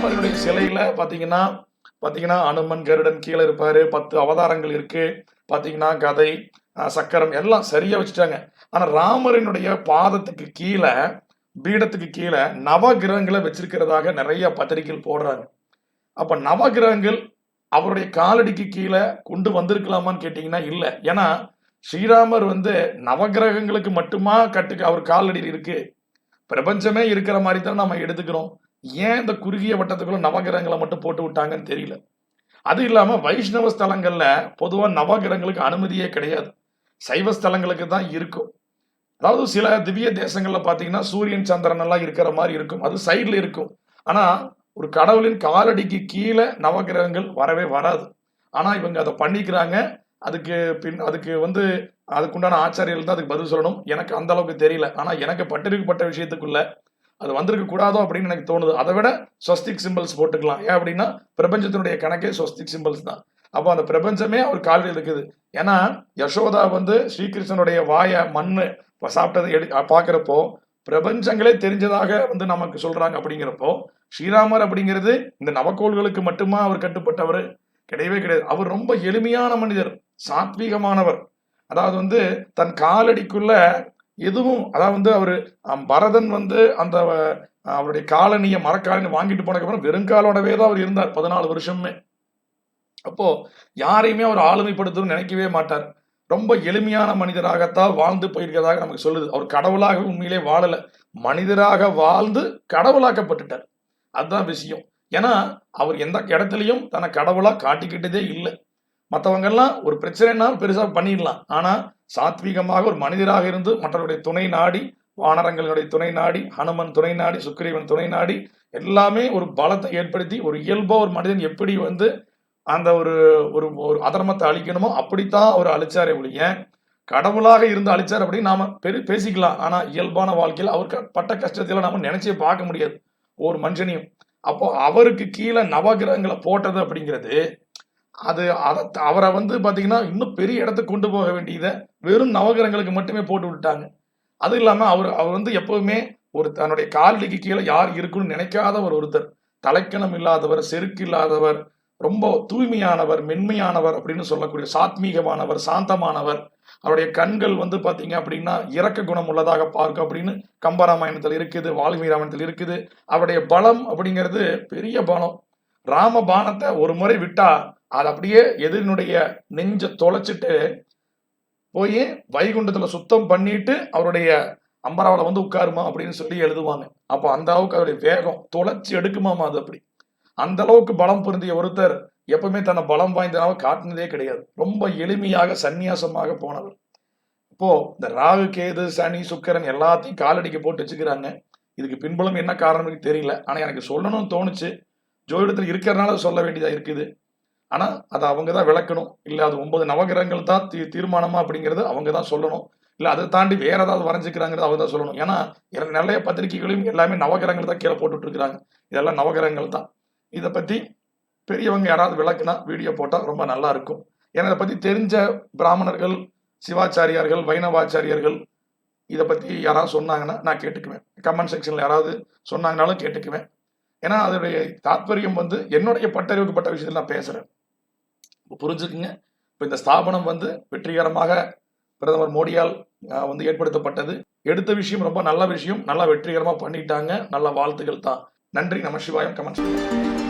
சிலையில பாத்தீங்கன்னா பாத்தீங்கன்னா அனுமன் கருடன் கீழே இருப்பாரு பத்து அவதாரங்கள் இருக்கு. பாத்தீங்கன்னா கதை சக்கரம் எல்லாம் சரியா வச்சுட்டாங்க. ஆனா ராமரினுடைய பாதத்துக்கு கீழே பீடத்துக்கு கீழே நவகிரகங்களை வச்சிருக்கிறதாக நிறைய பத்திரிகைகள் போடுறாங்க. அப்ப நவகிரகங்கள் அவருடைய காலடிக்கு கீழே கொண்டு வந்திருக்கலாமான்னு கேட்டீங்கன்னா இல்ல. ஏன்னா ஸ்ரீராமர் வந்து நவகிரகங்களுக்கு மட்டுமா கட்டுக்கு அவர் காலடி இருக்கு. பிரபஞ்சமே இருக்கிற மாதிரி தான் நம்ம எடுத்துக்கிறோம். ஏன் இந்த குறுகிய வட்டத்துக்குள்ள நவகிரகங்களை மட்டும் போட்டு விட்டாங்கன்னு தெரியல. அது இல்லாமல் வைஷ்ணவ ஸ்தலங்களில் பொதுவாக நவகிரகங்களுக்கு அனுமதியே கிடையாது. சைவ ஸ்தலங்களுக்கு தான் இருக்கும். அதாவது சில திவ்ய தேசங்களில் பார்த்தீங்கன்னா சூரியன் சந்திரன் எல்லாம் இருக்கிற மாதிரி இருக்கும். அது சைடில் இருக்கும். ஆனால் ஒரு கடவுளின் காலடிக்கு கீழே நவகிரகங்கள் வரவே வராது. ஆனால் இவங்க அதை பண்ணிக்கிறாங்க. அதுக்கு பின் அதுக்கு வந்து அதுக்குண்டான ஆச்சாரியர்கள் தான் அதுக்கு பதில் சொல்லணும். எனக்கு அந்த அளவுக்கு தெரியல. ஆனால் எனக்கு பட்டிருக்கப்பட்ட விஷயத்துக்குள்ள அது வந்திருக்க கூடாதோ அப்படின்னு எனக்கு தோணுது. அதை விட ஸ்வஸ்திக் சிம்பிள்ஸ் போட்டுக்கலாம். ஏன் அப்படின்னா பிரபஞ்சத்தினுடைய கணக்கே ஸ்வஸ்திக் சிம்பிள்ஸ் தான். அப்போ அந்த பிரபஞ்சமே அவர் காலில் இருக்குது ஏன்னா யசோதா வந்து ஸ்ரீகிருஷ்ணனுடைய வாயை மண்ணு சாப்பிட்டதை எடு பார்க்குறப்போ பிரபஞ்சங்களே தெரிஞ்சதாக வந்து நமக்கு சொல்றாங்க அப்படிங்கிறப்போ ஸ்ரீராமர் அப்படிங்கிறது இந்த நவக்கோள்களுக்கு மட்டுமா அவர் கட்டுப்பட்டவர்? கிடையவே கிடையாது. அவர் ரொம்ப எளிமையான மனிதர் சாத்வீகமானவர். அதாவது வந்து தன் காலடிக்குள்ள எதுவும் அதாவது வந்து அவர் பரதன் வந்து அந்த அவருடைய காலனியை மரக்காலனி வாங்கிட்டு போனதுக்கப்புறம் வெறுங்காலோடவே தான் அவர் இருந்தார் பதினாலு வருஷமே. அப்போ யாரையுமே அவர் ஆளுமைப்படுத்தணும்னு நினைக்கவே மாட்டார். ரொம்ப எளிமையான மனிதராகத்தான் வாழ்ந்து போயிருக்கிறதாக நமக்கு சொல்லுது. அவர் கடவுளாக உண்மையிலே வாழலை. மனிதராக வாழ்ந்து கடவுளாக்கப்பட்டுட்டார். அதுதான் விஷயம். ஏன்னா அவர் எந்த இடத்துலையும் தன்னை கடவுளாக காட்டிக்கிட்டதே இல்லை. மற்றவங்கெல்லாம் ஒரு பிரச்சனைனா பெருசாக பண்ணிடலாம். ஆனால் சாத்வீகமாக ஒரு மனிதராக இருந்து மற்றவருடைய துணை நாடி வானரங்களுடைய துணை நாடி ஹனுமன் துணை நாடி சுக்கிரீவன் துணை நாடி எல்லாமே ஒரு பலத்தை ஏற்படுத்தி ஒரு இயல்பாக ஒரு மனிதன் எப்படி வந்து அந்த ஒரு ஒரு ஒரு அதர்மத்தை அழிக்கணுமோ அப்படித்தான் அவர் அழிச்சாரே ஒழிய கடவுளாக இருந்து அழிச்சார் அப்படின்னு நாம பெரு பேசிக்கலாம். ஆனால் இயல்பான வாழ்க்கையில் அவர் க- பட்ட கஷ்டத்தில் நாம நினைச்சே பார்க்க முடியாது. ஒரு மனுஷனையும். அப்போ அவருக்கு கீழே நவகிரகங்களை போட்டது அப்படிங்கிறது அது அதை அவரை வந்து பார்த்தீங்கன்னா இன்னும் பெரிய இடத்துக்கு கொண்டு போக வேண்டியதை வெறும் நவகிரகங்களுக்கு மட்டுமே போட்டு விட்டாங்க அது இல்லாமல் அவர் அவர் வந்து எப்போவுமே ஒரு தன்னுடைய காலடிக்கு கீழே யார் இருக்குன்னு நினைக்காத ஒரு ஒருத்தர். தலைக்கணம் இல்லாதவர் செருக்கு இல்லாதவர் ரொம்ப தூய்மையானவர் மென்மையானவர் அப்படின்னு சொல்லக்கூடிய சாத்மீகமானவர் சாந்தமானவர். அவருடைய கண்கள் வந்து பார்த்தீங்க அப்படின்னா இறக்க குணம் உள்ளதாக பார்க்கும் அப்படின்னு கம்பராமாயணத்தில் இருக்குது வால்மீகி ராமாயணத்தில் இருக்குது. அவருடைய பலம் அப்படிங்கிறது பெரிய பலம். ராம பானத்தை ஒரு முறை விட்டா அது அப்படியே எதிரினுடைய நெஞ்ச தொலைச்சிட்டு போய் வைகுண்டத்தில் சுத்தம் பண்ணிட்டு அவருடைய அம்பராவில் வந்து உட்காருமா அப்படின்னு சொல்லி எழுதுவாங்க. அப்போ அந்த அளவுக்கு அவருடைய வேகம் தொலைச்சி எடுக்குமாமா அது அப்படி. அந்த அளவுக்கு பலம் பொருந்திய ஒருத்தர் எப்பவுமே தன்னை பலம் வாய்ந்தனாக காட்டினதே கிடையாது. ரொம்ப எளிமையாக சந்நியாசமாக போனவர். இப்போ இந்த ராகு கேது சனி சுக்கரன் எல்லாத்தையும் காலடிக்கு போட்டு வச்சுக்கிறாங்க. இதுக்கு பின்புலம் என்ன காரணம்னு தெரியல. ஆனால் எனக்கு சொல்லணும்னு தோணுச்சு. ஜோதிடத்தில் இருக்கிறனால சொல்ல வேண்டியதாக இருக்குது. ஆனால் அதை அவங்க தான் விளக்கணும். இல்லை அது ஒன்பது நவகிரகங்கள் தான் தீ தீர்மானமா அப்படிங்கிறது அவங்க தான் சொல்லணும். இல்லை அதை தாண்டி வேற ஏதாவது வரைஞ்சிக்கிறாங்கிறது அவங்க தான் சொல்லணும். ஏன்னா நிறைய பத்திரிகைகளையும் எல்லாமே நவகிரகங்கள் தான் கீழே போட்டுட்டு இருக்கிறாங்க இதெல்லாம் நவகிரகங்கள் தான். இதை பற்றி பெரியவங்க யாராவது விளக்குனா வீடியோ போட்டால் ரொம்ப நல்லா இருக்கும் ஏன்னா இதை பற்றி தெரிஞ்ச பிராமணர்கள் சிவாச்சாரியார்கள் வைணவாச்சாரியர்கள் இதை பற்றி யாராவது சொன்னாங்கன்னா நான் கேட்டுக்குவேன். கமெண்ட் செக்ஷனில் யாராவது சொன்னாங்கனாலும் கேட்டுக்குவேன். ஏன்னா அதனுடைய தாத்பரியம் வந்து என்னுடைய பட்டறிவுக்குப்பட்ட விஷயத்தில் நான் பேசுகிறேன் புரிஞ்சுக்குங்க. இப்போ இந்த ஸ்தாபனம் வந்து வெற்றிகரமாக பிரதமர் மோடியால் வந்து ஏற்படுத்தப்பட்டது. எடுத்த விஷயம் ரொம்ப நல்ல விஷயம். நல்லா வெற்றிகரமாக பண்ணிட்டாங்க. நல்ல வாழ்த்துக்கள் தான். நன்றி. நம சிவாயம். கமெண்ட்